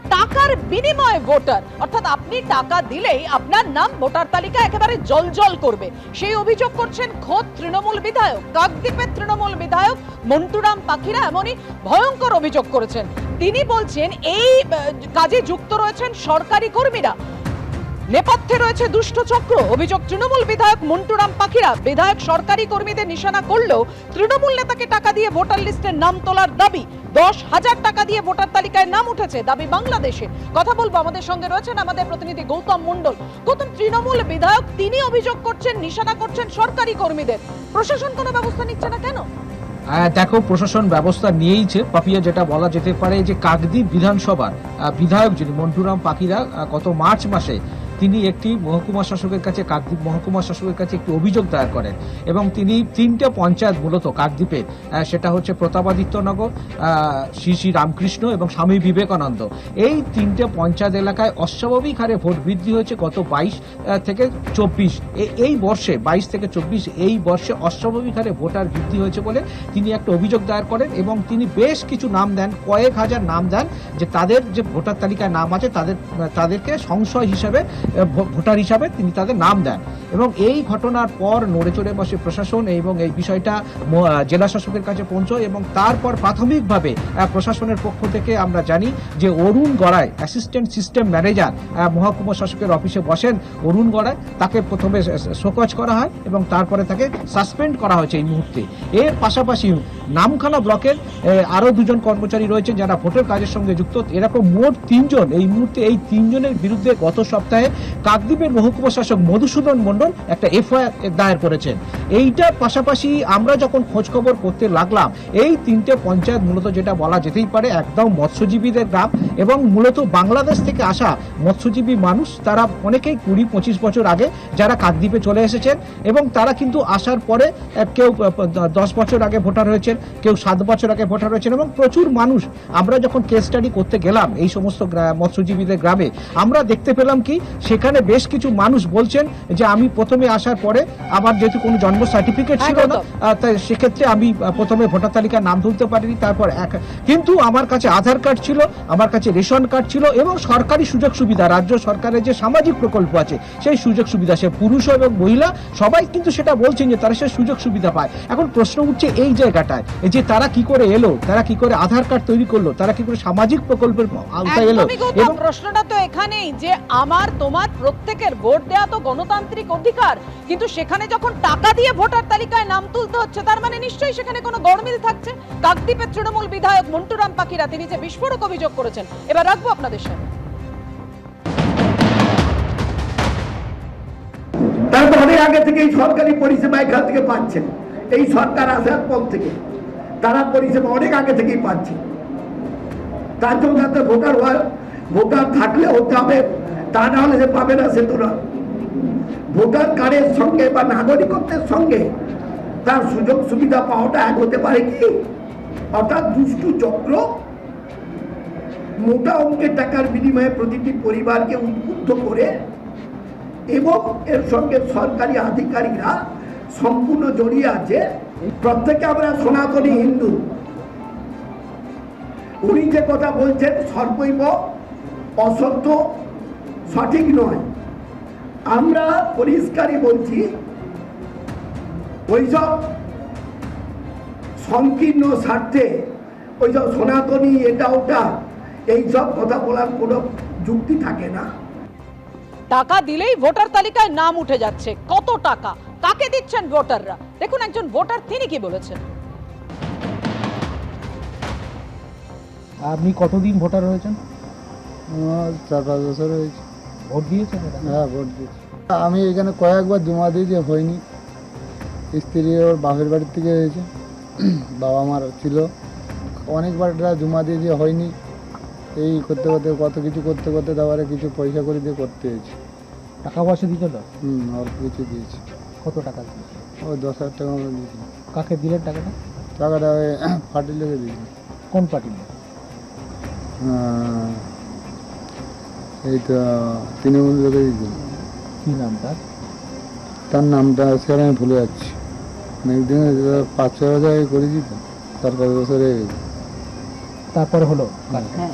টাকার বিনিময়ে ভোটার। অর্থাৎ আপনি টাকা দিলেই আপনার নাম ভোটার তালিকা একেবারে জলজল করবে। সেই অভিযোগ করছেন খোদ তৃণমূল বিধায়ক, কাকদ্বীপের তৃণমূল বিধায়ক মন্টুরাম পাখিরা এমনই ভয়ঙ্কর অভিযোগ করেছেন। তিনি বলছেন, এই কাজে যুক্ত রয়েছেন সরকারি কর্মীরা। নেপথ্যে রয়েছে দুষ্ট চক্র। অভিযোগ তৃণমূল বিধায়ক মন্টুরাম পাখিরা বিধায়ক সরকারি কর্মীদের নিশানা করলেও তৃণমূল নেতাকে টাকা দিয়ে ভোটার লিস্টের নাম তোলার দাবি। দশ হাজার টাকা দিয়ে ভোটার তালিকায় নাম উঠেছে দাবি বাংলাদেশে। কথা বলব আমাদের সঙ্গে রয়েছেন আমাদের প্রতিনিধি গৌতম মন্ডল গৌতম তৃণমূল বিধায়ক তিনি অভিযোগ করছেন নিশানা করছেন সরকারি কর্মীদের। প্রশাসন কোনো ব্যবস্থা নিচ্ছে না কেন? আহ, দেখো প্রশাসন ব্যবস্থা নিয়েইছে। পাপিয়া যেটা বলা যেতে পারে যে কাকদ্বীপ বিধানসভার বিধায়ক যিনি মন্টুরাম পাখিরা গত মার্চ মাসে তিনি একটি মহকুমা শাসকের কাছে কাকদ্বীপ মহকুমা শাসকের কাছে একটি অভিযোগ দায়ের করেন এবং তিনি তিনটে পঞ্চায়েত মূলত কাকদ্বীপের আহ, সেটা হচ্ছে প্রতাপাদিত্যনগর শ্রী শ্রী রামকৃষ্ণ এবং স্বামী বিবেকানন্দ। এই তিনটে পঞ্চায়েত এলাকায় অস্বাভাবিক হারে ভোট বৃদ্ধি হয়েছে গত বাইশ থেকে চব্বিশ। এই বর্ষে বাইশ থেকে চব্বিশ এই বর্ষে অস্বাভাবিক হারে ভোটার বৃদ্ধি হয়েছে বলে তিনি একটা অভিযোগ দায়ের করেন এবং তিনি বেশ কিছু নাম দেন কয়েক হাজার নাম দেন যে তাদের যে ভোটার তালিকায় নাম আছে তাদের তাদেরকে সংশয় হিসাবে ভোটার হিসাবে তিনি তাদের নাম দেন। এবং এই ঘটনার পর নড়ে চড়ে বসে প্রশাসন এবং এই বিষয়টা জেলা শাসকের কাছে পৌঁছয় এবং তারপর প্রাথমিকভাবে প্রশাসনের পক্ষ থেকে আমরা জানি যে Arun Garai assistant system manager মহকুমা শাসকের অফিসে বসেন অরুণ গড়াই। তাকে প্রথমে শোকজ করা হয় এবং তারপরে তাকে সাসপেন্ড করা হয়েছে এই মুহূর্তে। এর পাশাপাশি নামখানা ব্লকের আহ, আরও দুজন কর্মচারী রয়েছেন যারা ভোটের কাজের সঙ্গে যুক্ত। এরকম মোট তিনজন এই মুহূর্তে এই তিনজনের বিরুদ্ধে গত সপ্তাহে কাকদ্বীপের মহকুমা শাসক মধুসূদন মন্ডল একটা এফআইআর দায়ের করেছেন। এইটার পাশাপাশি আমরা যখন খোঁজ খবর করতে লাগলাম, এই তিনটে পঞ্চায়েত মূলত যেটা বলা যেতেই পারে একদম মৎস্যজীবীদের গ্রাম এবং মূলত বাংলাদেশ থেকে আসা মৎস্যজীবী মানুষ, তারা অনেকেই কুড়ি পঁচিশ বছর আগে যারা কাকদ্বীপে চলে এসেছেন এবং তারা কিন্তু আসার পরে কেউ দশ বছর আগে ভোটার হয়েছেন, কেউ সাত বছর আগে ভোটার হয়েছেন এবং প্রচুর মানুষ। আমরা যখন কেস স্টাডি করতে গেলাম এই সমস্ত মৎস্যজীবীদের গ্রামে, আমরা দেখতে পেলাম কি, সেখানে বেশ কিছু মানুষ বলছেন যে, আমি প্রথমে আসার পরে আমার যেহেতু কোনো জন্ম সার্টিফিকেট ছিল না তাই সেক্ষেত্রে আমি প্রথমে ভোটার তালিকার নাম তুলতে পারিনি তারপর এক। কিন্তু আমার কাছে আধার কার্ড ছিল আমার কাছে রেশন কার্ড ছিল এবং সরকারি সুযোগ সুবিধা রাজ্য সরকারের যে সামাজিক প্রকল্প আছে সেই সুযোগ সুবিধা সে পুরুষ এবং মহিলা সবাই কিন্তু সেটা বলছেন যে তারা সে সুযোগ সুবিধা পায়। এখন প্রশ্ন উঠছে এই জায়গাটায় যে তারা কি করে এলো তারা কি করে আধার কার্ড তৈরি করল তারা কি করে সামাজিক প্রকল্পের আওতায় এলো এবং প্রশ্নটা তো এখানেই যে আমার তোমার প্রত্যেকের ভোট দেওয়া তো গণতান্ত্রিক অধিকার কিন্তু সেখানে যখন টাকা দিয়ে ভোটার তালিকায় নাম তুলতে হচ্ছে। তার মানে নিশ্চয়ই সেখানে কোনো গড়মিল থাকছে। কাকদ্বীপের তৃণমূল বিধায়ক মন্টুরাম পাখিরা তিনি যে বিস্ফোরক অভিযোগ করেছেন, এবার রাখব আপনাদের সামনে। তারা তো অনেক আগে থেকেই সরকারি পরিষেবা এখান থেকে এই সরকার আসার পর থেকে তারা পরিষেবা অনেক আগে থেকেই পাচ্ছে তার জন্য তাতে ভোটার ভোটার থাকলে হতে হবে তা না হলে সে পাবে না, সে তো না ভোটার কার্ডের সঙ্গে বা নাগরিকত্বের সঙ্গে তার সুযোগ সুবিধা পাওয়াটা এক হতে পারে কি? অর্থাৎ দুষ্টু চক্র মোটা অঙ্কের টাকার বিনিময়ে প্রতিটি পরিবারকে উদ্বুদ্ধ করে এবং এর সঙ্গে সরকারি আধিকারিকরা সম্পূর্ণ জড়িয়ে আছে। প্রত্যেকে আমরা সনাতনী হিন্দু। উনি যে কথা বলছেন সর্বৈব অসত্য সঠিক নয়। আমরা পরিষ্কারই বলছি ওইসব সংকীর্ণ স্বার্থে ওইসব সনাতনী এটা ওটা এইসব কথা বলার কোনো যুক্তি থাকে না। টাকা দিলেই ভোটার তালিকায় নাম উঠে যাচ্ছে। কত টাকা? কাকে দিচ্ছেন ভোটাররা? দেখুন একজন ভোটার তিনি কি বলেছেন? আপনি কতদিন ভোটার হয়েছেন? চার পাঁচ বছর হয়েছে। ভোট দিয়েছেন হ্যাঁ ভোট দিয়েছি। আমি এখানে কয়েকবার জমা দিয়েছি হয়নি। স্ত্রী ওর বাপের বাড়ির থেকে হয়েছে বাবা মার ছিল। অনেকবার জমা দিয়েছি হয়নি এই করতে করতে কত কিছু করতে করতে তারপরে কিছু পয়সা করে দিয়ে করতে হয়েছে। টাকা পয়সা দিয়েছিল হুম অল্প কিছু দিয়েছি। কত টাকা ও দশ হাজার টাকা মতো দিয়েছি। কাকে দিলেন টাকাটা? টাকাটা ওই ফার্টি লেগে দিয়েছি। কোন পার্টি আহ, এই তো তৃণমূল লোকের কি নাম তার? তার নামটা আজকাল আমি ভুলে যাচ্ছি। অনেকদিন পাঁচ ছ বছর আগে করেছি তো চার পাঁচ বছর হয়ে গেছে। তারপরে হলো? হ্যাঁ।